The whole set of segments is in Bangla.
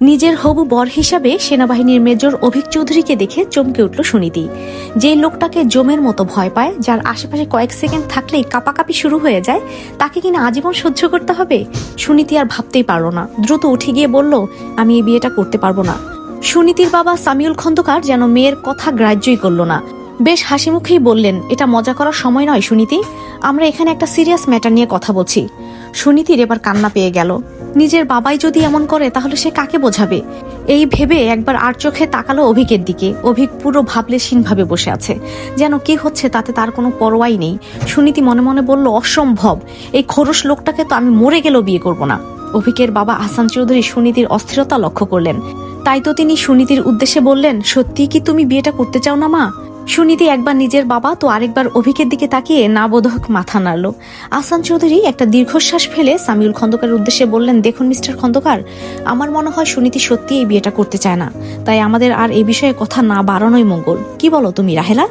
নিজের হবু বর হিসাবে সেনাবাহিনীর মেজর অভিক চৌধুরীকে দেখে চমকে উঠল সুনীতি। যে লোকটাকে জমের মতো ভয় পায়, যার আশেপাশে কয়েক সেকেন্ড থাকলেই কাপাকাপি শুরু হয়ে যায়, তাকে কিনা আজীবন সহ্য করতে হবে? সুনীতি আর ভাবতেই পারল না। দ্রুত উঠে গিয়ে বলল, আমি এই বিয়েটা করতে পারব না। সুনীতির বাবা সামিউল খন্দকার যেন মেয়ের কথা গ্রাহ্যই করল না। বেশ হাসি মুখেই বললেন, এটা মজা করার সময় নয় সুনীতি। আমরা এখানে একটা সিরিয়াস ম্যাটার নিয়ে কথা বলছি। সুনীতির এবার কান্না পেয়ে গেল। নিজের বাবাই যদি এমন করে, তাহলে সে কাকে বোঝাবে? এই ভেবে একবার আর চোখে তাকালো অভিকের দিকে। অভিক পুরো ভাবলেশীন ভাবে বসে আছে। যেন কি হচ্ছে তাতে তার কোনো পরোয়াই নেই। সুনীতি মনে মনে বলল, অসম্ভব। এই খরস লোকটাকে তো আমি মরে গেলেও বিয়ে করব না। অভিকের বাবা আসান চৌধুরী সুনীতির অস্থিরতা লক্ষ্য করলেন। তাই তো তিনি সুনীতির উদ্দেশ্যে বললেন সত্যি কি তুমি বিয়েটা করতে চাও না, মা? সুনীতি একবার নিজের বাবা তো আরেকবার অভিকের দিকে তাকিয়ে নাবোধক মাথা নাড়ল। আসান চৌধুরী একটা দীর্ঘশ্বাস ফেলে সামিউল খন্দকারের উদ্দেশ্যে বললেন, দেখুন মিস্টার খন্দকার, আমার মনে হয় সুনীতি সত্যি এই বিয়েটা করতে চায় না। তাই আমাদের আর এ বিষয়ে কথা না বাড়ানোই মঙ্গল। কি বলো তুমি, রাহেলা?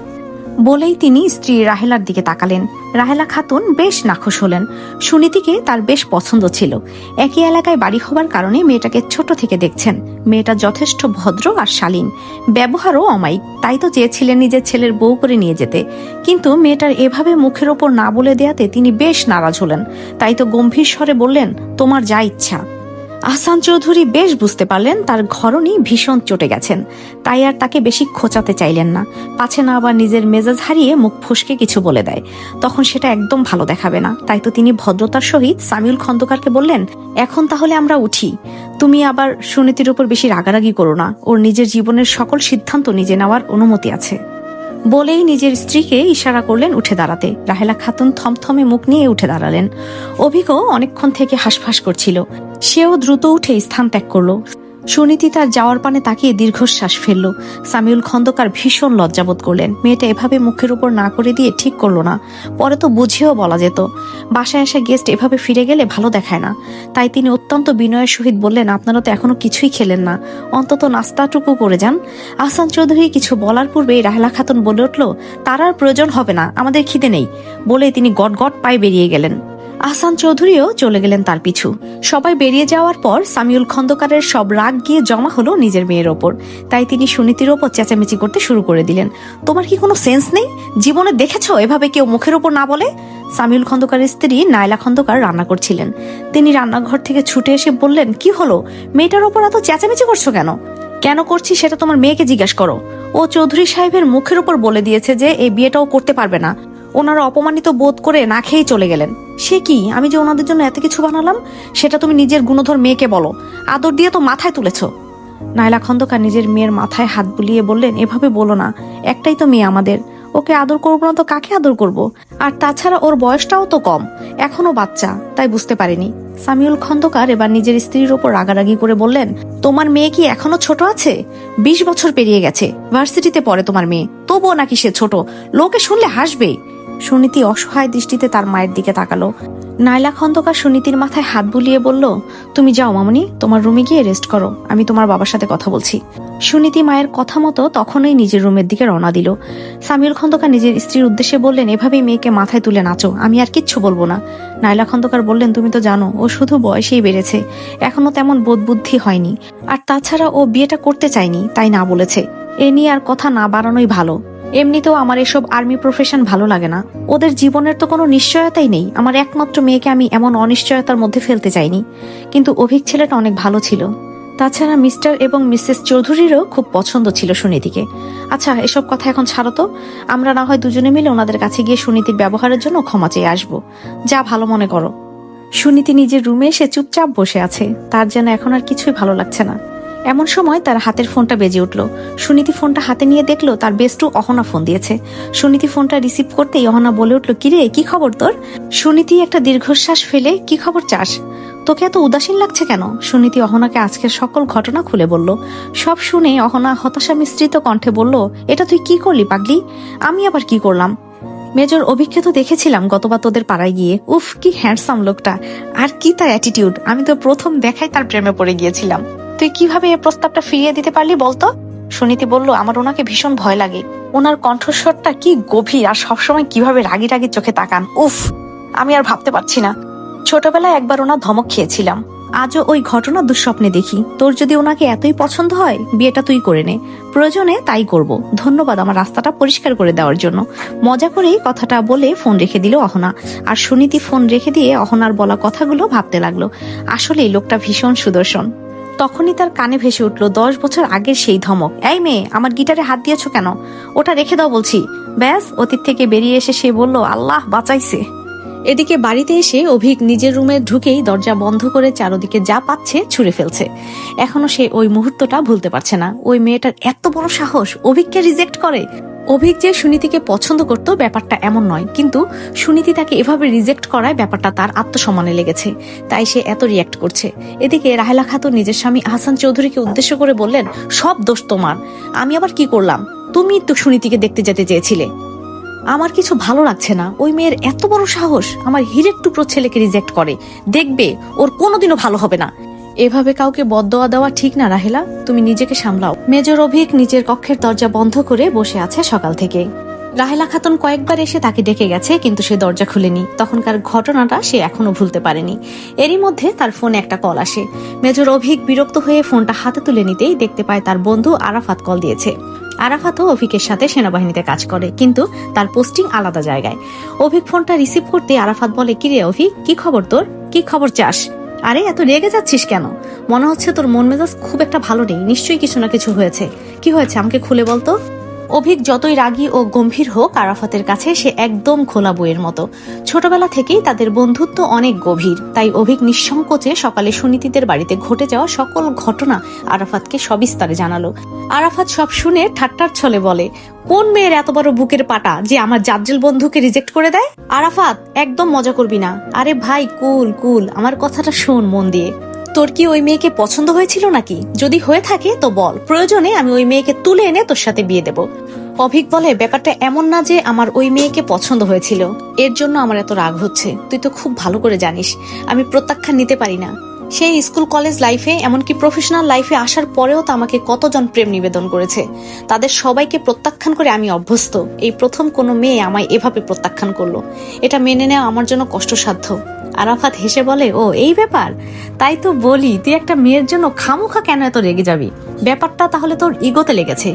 বলেই তিনি স্ত্রী রাহেলার দিকে তাকালেন। রাহেলা খাতুন বেশ নাখোশ হলেন। সুনীতিকে তার বেশ পছন্দ ছিল। একই এলাকায় বাড়ি হবার কারণে মেয়েটাকে ছোট থেকে দেখছেন। মেয়েটা যথেষ্ট ভদ্র আর শালীন। ব্যবহারও অমায়িক। তাই তো চেয়েছিলেন নিজের ছেলের বউ করে নিয়ে যেতে। কিন্তু মেয়েটার এভাবে মুখের ওপর না বলে দেয়াতে তিনি বেশ নারাজ হলেন। তাই তো গম্ভীর স্বরে বললেন, তোমার যা ইচ্ছা। আহসান চৌধুরী বেশ বুঝতে পারলেন তার ঘরণী ভীষণ চটে গেছেন। তাই আর তাকে বেশি খোঁচাতে চাইলেন না। পাছে না আবার নিজের মেজাজ হারিয়ে মুখ ফসকে কিছু বলে দেয়। তখন সেটা একদম ভালো দেখাবে না। তাই তো তিনি ভদ্রতার সহিত সামিউল খন্দকারকে বললেন, এখন তাহলে আমরা উঠি। তুমি আবার সুনীতির উপর বেশি রাগারাগি করো না। ওর নিজের জীবনের সকল সিদ্ধান্ত নিজে নেওয়ার অনুমতি আছে। বলেই নিজের স্ত্রীকে ইশারা করলেন উঠে দাঁড়াতে। রাহেলা খাতুন থমথমে মুখ নিয়ে উঠে দাঁড়ালেন। অভিজ্ঞ অনেকক্ষণ থেকে হাসফাস করছিল। সেও দ্রুত উঠে স্থান ত্যাগ করল। সুনীতি তার যাওয়ার পানে তাকিয়ে দীর্ঘশ্বাস ফেলল। সামিউল খন্দকার ভীষণ লজ্জাবোধ করলেন। মেয়েটা এভাবে মুখের উপর না করে দিয়ে ঠিক করল না। পরে তো বুঝিয়েও বলা যেত। বাসায় আসা গেস্ট এভাবে ফিরে গেলে ভালো দেখায় না। তাই তিনি অত্যন্ত বিনয়ের সহিত বললেন, আপনারা তো এখনও কিছুই খেলেন না। অন্তত নাস্তাটুকু করে যান। আহসান চৌধুরী কিছু বলার পূর্বেই রাহেলা খাতুন বলে উঠল, তার আর প্রয়োজন হবে না, আমাদের খিদে নেই। বলে তিনি গট গট পায়ে বেরিয়ে গেলেন। আহসান চৌধুরীও চলে গেলেন তার পিছু। সবাই বেরিয়ে যাওয়ার পর সামিউল খন্দকারের সব রাগ গিয়ে জমা হলো নিজের মেয়ের ওপর। তাই তিনি সুনীতির ওপর চেঁচামেচি করতে শুরু করে দিলেন। তোমার কি কোনো সেন্স নেই? জীবনে দেখেছ এভাবে কেউ মুখের ওপর না বলে? সামিউল খন্দকারের স্ত্রী নাইলা খন্দকার রান্না করছিলেন। তিনি রান্নাঘর থেকে ছুটে এসে বললেন, কি হলো? মেয়েটার ওপর এত চেঁচামেচি করছ কেন? কেন করছি সেটা তোমার মেয়েকে জিজ্ঞাসা করো। ও চৌধুরী সাহেবের মুখের ওপর বলে দিয়েছে যে, এই বিয়েটাও করতে পারবে না। ওনারা অপমানিত বোধ করে না খেয়েই চলে গেলেন। সে কি? আমি যে ওনাদের জন্য এত কিছু বানালাম, সেটা তুমি নিজের গুণধর মেয়েকে বলো। আদর দিয়ে তো মাথায় তুলেছ। নাইলা খন্দকার নিজের মেয়ের মাথায় হাত বুলিয়ে বললেন, এভাবে বলো না, একটাই তো মেয়ে আমাদের। ওকে আদর করব না তো কাকে আদর করব? আর তাছাড়া ওর বয়সটাও তো কম, এখনও বাচ্চা, তাই বুঝতে পারিনি। সামিউল খন্দকার এবার নিজের স্ত্রীর ওপর রাগারাগি করে বললেন, তোমার মেয়ে কি এখনও ছোট আছে? বিশ বছর পেরিয়ে গেছে, ভার্সিটিতে পড়ে তোমার মেয়ে, তবুও নাকি সে ছোট। লোকে শুনলে হাসবে সুনীতি অসহায় দৃষ্টিতে তার মায়ের দিকে তাকালো। নাইলা খন্দকার সুনীতির মাথায় হাত বুলিয়ে বলল, তুমি যাও মামনি, তোমার রুমে গিয়ে রেস্ট করো, আমি তোমার বাবার সাথে কথা বলছি। সুনীতি মায়ের কথা মতো তখনই নিজের রুমের দিকে রওনা দিল। সামিউল খন্দকার নিজের স্ত্রীর উদ্দেশ্যে বললেন, এভাবেই মেয়েকে মাথায় তুলে নাচো, আমি আর কিচ্ছু বলব না। নাইলা খন্দকার বললেন, তুমি তো জানো, ও শুধু বয়সেই বেড়েছে, এখনও তেমন বোধ বুদ্ধি হয়নি। আর তাছাড়া ও বিয়েটা করতে চায়নি, তাই না বলেছে। এ নিয়ে আর কথা না বাড়ানোই ভালো। এমনিতেও আমার এসব আর্মি প্রফেশন ভালো লাগে না। ওদের জীবনের তো কোনো নিশ্চয়তাই নেই। আমার একমাত্র মেয়েকে আমি এমন অনিশ্চয়তার মধ্যে ফেলতে চাইনি। কিন্তু অভিক ছেলেটা অনেক ভালো ছিল। তাছাড়া মিস্টার এবং মিসেস চৌধুরীরও খুব পছন্দ ছিল সুনীতিকে। আচ্ছা এসব কথা এখন ছাড়ো তো। আমরা না হয় দুজনে মিলে ওনাদের কাছে গিয়ে সুনীতির ব্যবহারের জন্য ক্ষমা চেয়ে আসব। যা ভালো মনে করো। সুনীতি নিজের রুমে এসে চুপচাপ বসে আছে। তার যেন এখন আর কিছুই ভালো লাগছে না। এমন সময় তার হাতের ফোনটা বেজে উঠল। সুনীতি ফোনটা হাতে নিয়ে দেখল তার বেস্টু অহনা ফোন দিয়েছে। সুনীতি ফোনটা রিসিভ করতেই অহনা বলে উঠল কিরে কি খবর তোর? সুনীতি একটা দীর্ঘশ্বাস ফেলে, কি খবর চাস? তোকে এত উদাসীন লাগছে কেন? সুনীতি অহনাকে আজকের সকল ঘটনা খুলে বলল। সব শুনে অহনা হতাশা মিশ্রিত কণ্ঠে বলল, এটা তুই কি করলি পাগলি? আমি আবার কি করলাম? মেজর অভিজ্ঞত দেখেছিলাম গতবার তোদের পাড়ায় গিয়ে। উফ, কি হ্যান্ডসাম লোকটা। আর কি তার অ্যাটিটিউড আমি তো প্রথম দেখাই তার প্রেমে পড়ে গিয়েছিলাম। তুই কীভাবে এই প্রস্তাবটা ফিরিয়ে দিতে পারলি বলতো? সুনীতি বলল, আমার ওনাকে ভীষণ ভয় লাগে। ওনার কণ্ঠস্বরটা কি গভীর আর সবসময় কীভাবে রাগি রাগি চোখে তাকান। উফ, আমি আর ভাবতে পারছি না। ছোটবেলায় একবার ওনার ধমক খেয়েছিলাম। আজও ওই ঘটনা দুঃস্বপ্নে দেখি। তোর যদি ওনাকে এতই পছন্দ হয়, বিয়েটা তুই করে নে। প্রয়োজনে তাই করব। ধন্যবাদ আমার রাস্তাটা পরিষ্কার করে দেওয়ার জন্য। মজা করেই কথাটা বলে ফোন রেখে দিল অহনা। আর সুনীতি ফোন রেখে দিয়ে অহনার বলা কথাগুলো ভাবতে লাগল। আসলে লোকটা ভীষণ সুদর্শন। তখনই তার কানে ভেসে উঠল দশ বছর আগের সেই ধমক। এই মেয়ে, আমার গিটারে হাত দিয়েছ কেন? ওটা রেখে দাও বলছি। ব্যাস, অতীত থেকে বেরিয়ে এসে সে বলল, আল্লাহ বাঁচাইছে। এদিকে বাড়িতে এসে অভিক নিজের রুমে ঢুকেই দরজা বন্ধ করে চারদিকে যা পাচ্ছে ছুঁড়ে ফেলছে। এখনও সে ওই মুহূর্তটা ভুলতে পারছে না। ওই মেয়েটার এত বড় সাহস, অভিককে রিজেক্ট করে। অভিক যে সুনীতিকে পছন্দ করত, ব্যাপারটা এমন নয়। কিন্তু সুনীতি তাকে এভাবে রিজেক্ট করায়, ব্যাপারটা তার আত্মসম্মানে লেগেছে। তাই সে এত রিয়াক্ট করছে। এদিকে রাহেলা খাতুন নিজের স্বামী আহসান চৌধুরীকে উদ্দেশ্য করে বললেন, সব দোষ তোমার। আমি আবার কি করলাম? তুমি তো সুনীতিকে দেখতে যেতে চেয়েছিলে। আমার কিছু ভালো লাগছে না। ওই মেয়ের এত বড় সাহস। আমার হিরের টুকরো ছেলেকে রিজেক্ট করে। দেখবে, ওর কোনোদিনও ভালো হবে না। এভাবে কাউকে বদদোয়া দেওয়া ঠিক না, রাহেলা। তুমি নিজেকে সামলাও। মেজর অভিক নিজের কক্ষের দরজা বন্ধ করে বসে আছে সকাল থেকে। রাহেলা খাতুন কয়েকবার এসে তাকে ডেকে গেছে, কিন্তু সে দরজা খুলেনি। তখনকার ঘটনাটা সে এখনও ভুলতে পারেনি। এরই মধ্যে তার ফোনে একটা কল আসে। মেজর অভিক বিরক্ত হয়ে ফোনটা হাতে তুলে নিতেই দেখতে পায় তার বন্ধু আরাফাত কল দিয়েছে। আরাফাতও অভিকের সাথে সেনাবাহিনীতে কাজ করে, কিন্তু তার পোস্টিং আলাদা জায়গায়। অভিক ফোনটা রিসিভ করতে আরাফাত বলে, কিরে অভিক, কি খবর তোর? কি খবর চাস? আরে, এত রেগে যাচ্ছিস কেন? মনে হচ্ছে তোর মন মেজাজ খুব একটা ভালো নেই। নিশ্চয়ই কিছু না কিছু হয়েছে। কি হয়েছে? আমাকে খুলে বলতো? অভিক যতই রাগী ও গম্ভীর হোক, আরাফাতের কাছে সে একদম খোলা বইয়ের মতো। ছোটবেলা থেকেই তাদের বন্ধুত্ব অনেক গভীর, তাই অভিক নিঃসংকোচে সকালে সুনীতিদের বাড়িতে ঘটে যাওয়া সকল ঘটনা আরাফাতকে সবিস্তারে জানালো। আরাফাত সব শুনে ঠাট্টার ছলে বলে, কোন মেয়ের এত বড় বুকের পাটা যে আমার জাজ্জেল বন্ধুকে রিজেক্ট করে দেয়? আরাফাত, একদম মজা করবি না। আরে ভাই, কুল কুল, আমার কথাটা শোন মন দিয়ে। তোর কি ওই মেয়েকে পছন্দ হয়েছিল নাকি? যদি হয়ে থাকে, তো বল। প্রয়োজনে আমি ওই মেয়েকে তুলে এনে তোর সাথে বিয়ে দেব। অভিক বলে, ব্যাপারটা এমন না যে আমার ওই মেয়েকে পছন্দ হয়েছিল। এর জন্য আমার এত রাগ হচ্ছে। তুই তো খুব ভালো করে জানিস। আমি প্রত্যাখ্যান নিতে পারি না। সেই স্কুল কলেজ লাইফে, এমনকি প্রফেশনাল লাইফে আসার পরেও তো আমাকে কতজন প্রেম নিবেদন করেছে। তাদের সবাইকে প্রত্যাখ্যান করে আমি অভ্যস্ত। এই প্রথম কোনো মেয়ে আমায় এভাবে প্রত্যাখ্যান করল। এটা মেনে নেওয়া আমার জন্য কষ্টসাধ্য। আরাফাত হেসে বলে, ও, এই ব্যাপার? তাই তো বলি, তুই একটা মেয়ের জন্য খামোখা কেন এত রেগে যাবি? ব্যাপারটা তাহলে তোর ইগোতে লেগেছে।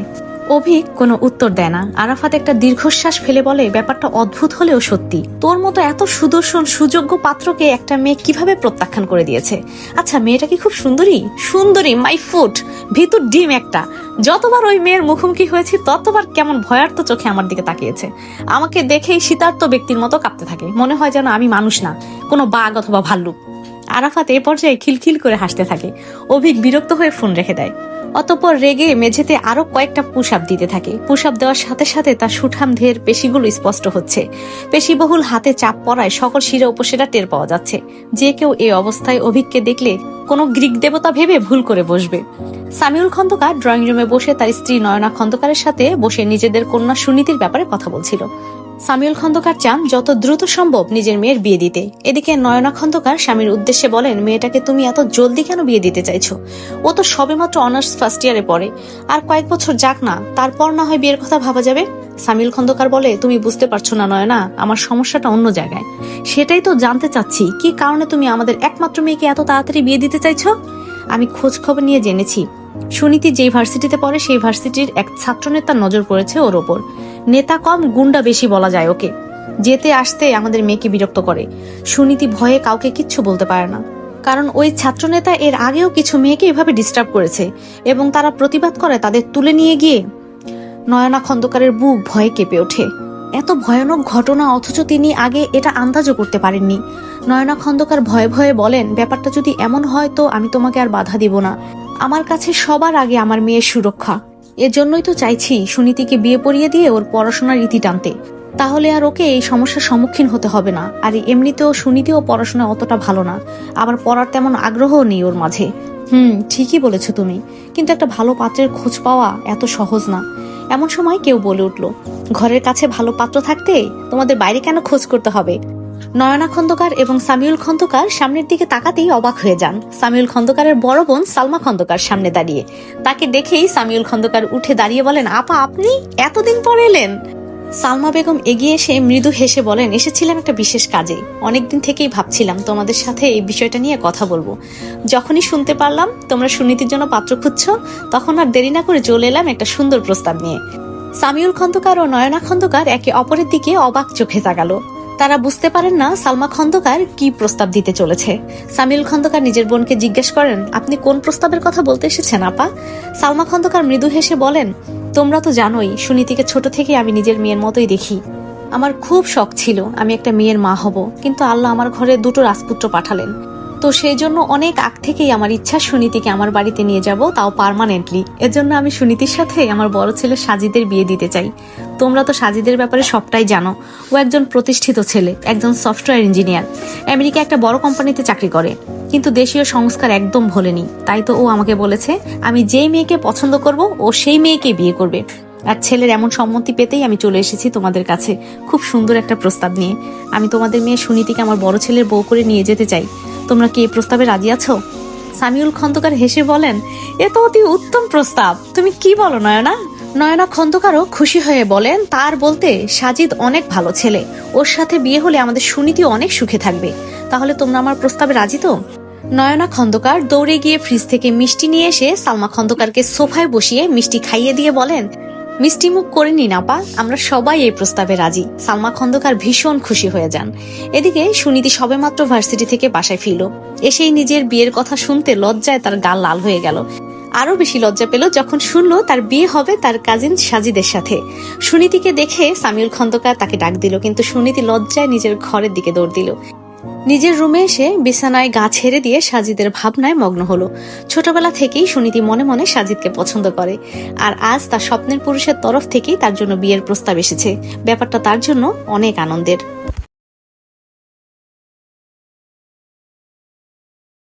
অভিক কোনো উত্তর দেয় না। আরাফাত একটা দীর্ঘশ্বাস ফেলে বলে, ব্যাপারটা অদ্ভুত হলেও সত্যি। তোর মতো এত সুদর্শন, সুযোগ্য পাত্রকে একটা মেয়ে কীভাবে প্রত্যাখ্যান করে দিয়েছে? আচ্ছা মেয়েটা কি খুব সুন্দরী? সুন্দরী, মাই ফুট, ভিতর ডিম একটা। যতবার ওই মেয়ের মুখোমুখি হয়েছি, ততবার কেমন ভয়ার্থ চোখে আমার দিকে তাকিয়েছে। আমাকে দেখেই শীতার্ত ব্যক্তির মতো কাঁপতে থাকে। মনে হয় যেন আমি মানুষ না, কোনো বাঘ অথবা ভাল্লুক। আরাফাত এ পর্যায়ে খিলখিল করে হাসতে থাকে। অভিক বিরক্ত হয়ে ফোন রেখে দেয়। অতপর রেগে মেঝেতে আরও কয়েকটা পুশ আপ দিতে থাকে। পুশ আপ দেওয়ার সাথে সাথে তার সুঠাম ধের পেশিগুলো স্পষ্ট হচ্ছে। পেশিবহুল হাতে চাপ পড়ায় সকল শিরা উপসেরা টের পাওয়া যাচ্ছে। যে কেউ এই অবস্থায় অভিককে দেখলে কোনো গ্রিক দেবতা ভেবে ভুল করে বসবে। সামিউল খন্দকার ড্রয়িং রুমে বসে তার স্ত্রী নয়না খন্দকারের সাথে বসে নিজেদের কন্যা সুনীতির ব্যাপারে কথা বলছিল। সামিউল খন্দকার চান যত দ্রুত সম্ভব নিজের মেয়ের বিয়ে দিতে। এদিকে নয়না খন্দকার স্বামীর উদ্দেশ্যে বলেন, মেয়েটাকে তুমি এত জলদি কেন বিয়ে দিতে চাইছো? ও তো সবেমাত্র অনার্স ফার্স্ট ইয়ারে পড়ে। আর কয়েক বছর যাক না, তারপর না হয় বিয়ের কথা ভাবা যাবে? সামিল খন্দকার বলে, তুমি বুঝতে পারছ না নয়না, আমার সমস্যাটা অন্য জায়গায়। সেটাই তো জানতে চাচ্ছি, কি কারণে তুমি আমাদের একমাত্র মেয়েকে এত তাড়াতাড়ি বিয়ে দিতে চাইছো? আমি খোঁজ খবর নিয়ে জেনেছি। সুনীতি যেই ভার্সিটিতে পড়ে, সেই ভার্সিটির এক ছাত্রনেতার নজর পড়েছে ওর ওপর। নেতা কম, গুন্ডা বেশি বলা যায় ওকে। যেতে আসতে আমাদের মেয়েকে বিরক্ত করে। সুনীতি ভয়ে কাউকে কিচ্ছু বলতে পারে না। কারণ ওই ছাত্রনেতা এর আগেও কিছু মেয়েকে এভাবে ডিস্টার্ব করেছে এবং তারা প্রতিবাদ করে তাদের তুলে নিয়ে গিয়ে। নয়না খন্দকারের বুক ভয়ে কেঁপে ওঠে। এত ভয়ানক ঘটনা অথচ তিনি আগে এটা আন্দাজও করতে পারেননি। নয়না খন্দকার ভয়ে ভয়ে বলেন, ব্যাপারটা যদি এমন হয় তো আমি তোমাকে আর বাধা দিব না। আমার কাছে সবার আগে আমার মেয়ের সুরক্ষা। এজন্যই তো চাইছি সুনীতিকে বিয়ে পড়িয়ে দিয়ে ওর পড়াশোনার রীতি টানতে। তাহলে আর ওকে এই সমস্যার সম্মুখীন হতে হবে না। আর এমনিতেও সুনীতিও পড়াশোনা অতটা ভালো না। আবার পড়ার তেমন আগ্রহও নেই ওর মাঝে। হুম, ঠিকই বলেছ তুমি। কিন্তু একটা ভালো পাত্রের খোঁজ পাওয়া এত সহজ না। এমন সময় কেউ বলে উঠল, ঘরের কাছে ভালো পাত্র থাকতে তোমাদের বাইরে কেন খোঁজ করতে হবে? নয়না খন্দকার এবং সামিউল খন্দকার সামনের দিকে তাকাতেই অবাক হয়ে যান। সামিউল খন্দকারের বড় বোন সালমা খন্দকার সামনে দাঁড়িয়ে। তাকে দেখেই সামিউল খন্দকার উঠে দাঁড়িয়ে বলেন, আপা, আপনি এতদিন পর এলেন? সালমা বেগম এগিয়ে এসে মৃদু হেসে বলেন এসেছিলাম একটা বিশেষ কাজে। অনেকদিন থেকেই ভাবছিলাম তোমাদের সাথে এই বিষয়টা নিয়ে কথা বলব। যখনই শুনতে পারলাম, তোমরা সুনীতির জন্য পাত্র খুঁজছ, তখন আর দেরি না করে চলে এলাম একটা সুন্দর প্রস্তাব নিয়ে। সামিউল খন্দকার ও নয়না খন্দকার একে অপরের দিকে অবাক চোখে তাকালো। তারা বুঝতে পারেন না সালমা খন্দকার কি প্রস্তাব দিতে চলেছে। সামিউল খন্দকার নিজের বোনকে জিজ্ঞেস করেন, আপনি কোন প্রস্তাবের কথা বলতে এসেছেন, আপা? সালমা খন্দকার মৃদু হেসে বলেন, তোমরা তো জানোই, সুনীতিকে ছোট থেকে আমি নিজের মেয়ের মতোই দেখি। আমার খুব শখ ছিল, আমি একটা মেয়ের মা হব, কিন্তু আল্লাহ আমার ঘরে দুটো রাজপুত্র পাঠালেন। তো সেই জন্য অনেক আগ থেকেই আমার ইচ্ছা সুনীতিকে আমার বাড়িতে নিয়ে যাব, তাও পার্মানেন্টলি জন্য আমি সুনীতির সাথে আমার বড় ছেলে সাজিদের বিয়ে দিতে চাই। তোমরা তো সাজিদের ব্যাপারে সবটাই জানো। ও একজন প্রতিষ্ঠিত ছেলে, একজন সফটওয়্যার ইঞ্জিনিয়ার আমেরিকা একটা বড় কোম্পানিতে চাকরি করে, কিন্তু দেশীয় সংস্কার একদম ভোলেনি। তাই তো ও আমাকে বলেছে, আমি যেই মেয়েকে পছন্দ করব, ও সেই মেয়েকে বিয়ে করবে। আর ছেলের এমন সম্মতি পেতেই আমি চলে এসেছি তোমাদের কাছে। খুব সুন্দর একটা প্রস্তাব নিয়ে। আমি তোমাদের মেয়ে সুনীতিকে আমার বড় ছেলের বউ করে নিয়ে যেতে চাই। তোমরা কি এই প্রস্তাবে রাজি আছো? সামিউল খন্দকার হেসে বলেন, এ তো অতি উত্তম প্রস্তাব। তুমি কি বলো, নয়না? নয়না খন্দকারও খুশি হয়ে বলেন, তার বলতে সাজিদ অনেক ভালো ছেলে। ওর সাথে বিয়ে হলে আমাদের সুনীতি অনেক সুখে থাকবে। তাহলে তোমরা আমার প্রস্তাবে রাজি তো? নয়না খন্দকার দৌড়ে গিয়ে ফ্রিজ থেকে মিষ্টি নিয়ে এসে সালমা খন্দকারকে সোফায় বসিয়ে মিষ্টি খাইয়ে দিয়ে বলেন মিষ্টি মুখ করে নিন, আপা। আমরা সবাই এই প্রস্তাবে রাজি। সালমা খন্দকার ভীষণ খুশি হয়ে যান। এদিকে সুনীতি সবেমাত্র ভার্সিটি থেকে বাসায় ফিরল। এসেই নিজের বিয়ের কথা শুনতে লজ্জায় তার গাল লাল হয়ে গেল। আরও বেশি লজ্জা পেল যখন শুনলো তার বিয়ে হবে তার কাজিন সাজিদের সাথে। সুনীতিকে দেখে সামিউল খন্দকার তাকে ডাক দিল, কিন্তু সুনীতি লজ্জায় নিজের ঘরের দিকে দৌড় দিল। নিজের রুমে এসে বিছানায় গা ছেড়ে দিয়ে সাজিদের ভাবনায় মগ্ন হলো। ছোটবেলা থেকেই সুনীতি মনে মনে সাজিদকে পছন্দ করে। আর আজ তার স্বপ্নের পুরুষের তরফ থেকেই তার জন্য বিয়ের প্রস্তাব এসেছে। ব্যাপারটা তার জন্য অনেক আনন্দের।